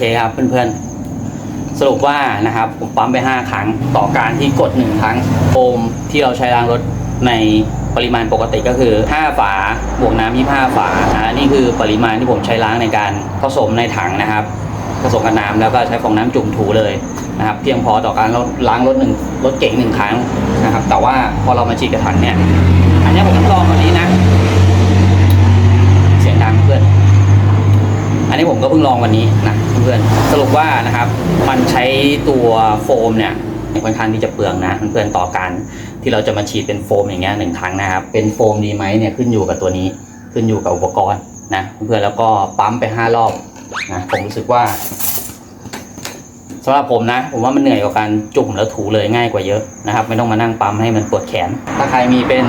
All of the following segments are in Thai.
เคครับเพื่อนๆ สรุปว่านะครับผมปั๊มไป 5 ครั้งต่อการที่กด 1 ครั้งโฟมที่เราใช้ล้างรถในปริมาณปกติก็คือ 5 ฝาบวกน้ำ25 ฝานะนี่คือปริมาณที่ผมใช้ล้างในการผสมในถังนะครับ ผสมกับน้ำแล้วก็ใช้ฟองน้ำจุ่มถูเลยนะครับ เพียงพอต่อการล้างรถหนึ่งรถเก๋งหนึ่งครั้งนะครับ แต่ว่าพอเรามาฉีดกระถังเนี่ย อันนี้ผมทดลองวันนี้นะ เสียงดังเพื่อน อันนี้ผม ก็เพิ่งลองวันนี้นะเพื่อนๆสรุปว่านะครับ มันใช้ตัวโฟมเนี่ยค่อนข้างที่จะเปลืองนะเพื่อนๆต่อการที่เราจะมาฉีดเป็นโฟมอย่างเงี้ยหนึ่งครั้งนะครับ เป็นโฟมดีไหมเนี่ยขึ้นอยู่กับตัวนี้ขึ้นอยู่กับอุปกรณ์นะเพื่อนๆแล้วก็ปั๊มไปห้ารอบนะผมรู้สึกว่าสำหรับผมนะ ผมว่ามันเหนื่อยกว่าการจุ่มแล้วถูเลยง่ายกว่าเยอะนะครับ ไม่ต้องมานั่งปั๊มให้มันปวดแขน ถ้าใครมีเป็น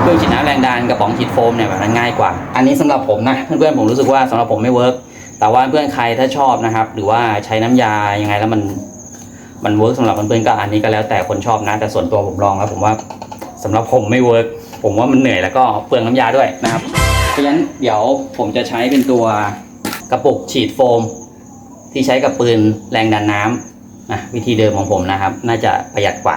เครื่องฉีดน้ำแรงดันกระป๋องฉีดโฟมเนี่ยแบบนั้นง่ายกว่า อันนี้สำหรับผมนะเพื่อนๆผมรู้สึกว่าสำหรับผมไม่เวิร์ก แต่ว่าเพื่อนใครถ้าชอบนะครับ หรือว่าใช้น้ำยายังไงแล้วมันมันเวิร์กสำหรับเพื่อนๆก็อันนี้ก็แล้วแต่คนชอบนะ แต่ส่วนตัวผมลองแล้วผมว่าสำหรับผมไม่เวิร์กผมว่ามันเหนื่อยแล้วก็เปลืองน้ำยาด้วยนะครับ เพราะฉะนั้นเดี๋ยวผมจะใช้เป็นตัวกระปุกฉีดโฟม ที่ใช้กับปืนแรงดันน้ำนะวิธีเดิมของผมนะครับ น่าจะประหยัดกว่า